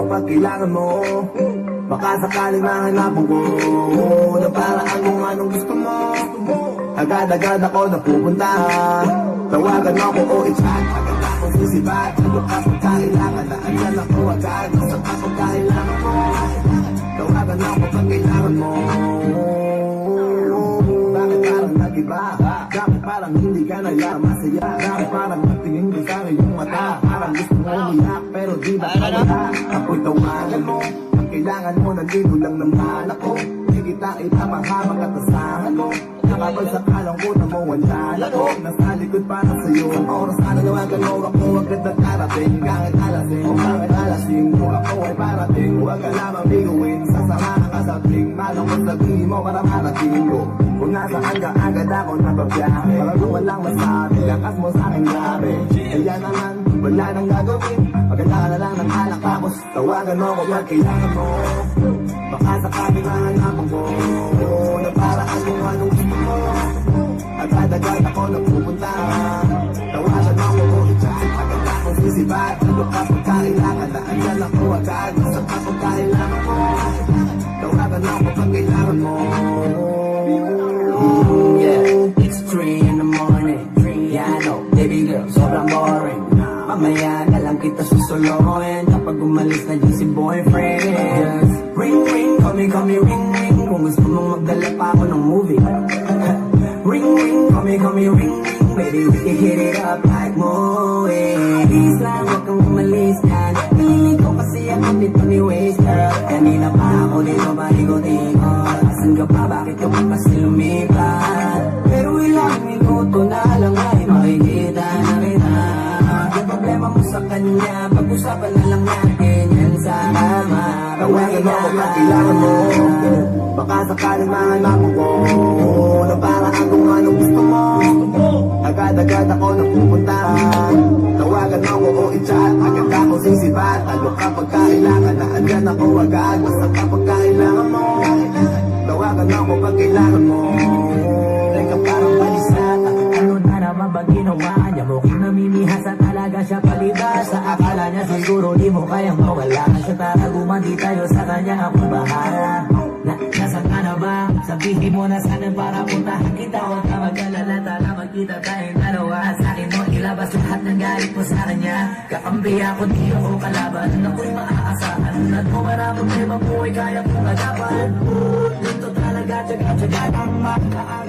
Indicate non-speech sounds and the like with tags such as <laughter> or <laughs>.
Kapag kailangan mo. Baka sakaling mahanapan ko Na paraan kung anong gusto mo. Agad-agad ako napupunta. Tawagan mo ako o i-chat Agad akong sisibat Ano ka pag kailangan na andyan ako agad. Basta kapag kailangan mo Tawagan mo kapag kailangan na masaya? Bakit parang nagtingin ko sa iyong mata? Parang gusto mo umiyak pero di ba kaya? Ako'y tawagan mo Ang kailangan mo nandito lang naman ako Di kita ipapahabang katasahan mo Nakabal sa kalangkutan mo wala ako Nasa likod para sa'yo Ang oras na nanawagan mo ako agad na karating ting Malungkot sabihin mo para marating ko Kung nasaan ka agad ako nababiyahe Para kung walang masabi Lakas mo sa akin grabe Kaya naman wala nang gagawin. Maganda na lang ng alak Tapos tawagan mo ko pag kailangan mo. Baka sakaling mahanapan ko Na paraan kung anong gusto mo. Agad-agad ako napupunta. Tawagan mo ko kung i-chat Agad akong sisibat Ano ka pag kailangan na andyan ako agad. Sa kapag Mamaya na lang kita susuluhin Kapag umalis na dyan si boyfriend. Just ring ring, call me, call me ring ring. Kung gusto mong magdala pa ako ng movie. <laughs> Ring ring, call me, call me ring ring. Baby, we can hit it up like movie Please lang, huwag kang palikot-ikot Asan ka pa, bakit ka pa kasi lumipat? Pero ilang minuto na lang ay makikita na kita Yung problema mo sa kanya Pag-usapan na lang natin yan sa kama. Tawagan mo kung kailangan mo. Baka sakaling mahanapan ko Na paraan kung anong gusto mo? Agad-agad ako napupunta. Tawagan mo ko o i-chat Agad ako sisibat Ano kapag kailangan na andyan ako agad Basta kapag Tawagan mo ko pag kailangan mo. Teka parang balisa Ano na naman ba ginawa niya? Mukhang namimihasa talaga siya palibasa. Akala niya siguro di mo kayang mawala. Siya tara gumanti tayo sa kanya ako bahala. Na, Nasaan ka na ba? Sabihin mo na sana para puntahan kita. Huwag ka mag-alala tala magkita tayong dalawa. Sa akin mo ilabas lahat ng galit mo sa kanya. Kakambi ako di ako kalaban. Ako'y maaasahan. At kung maraming may mabuhay kaya kong agapan. Dito talaga tsaga-tsaga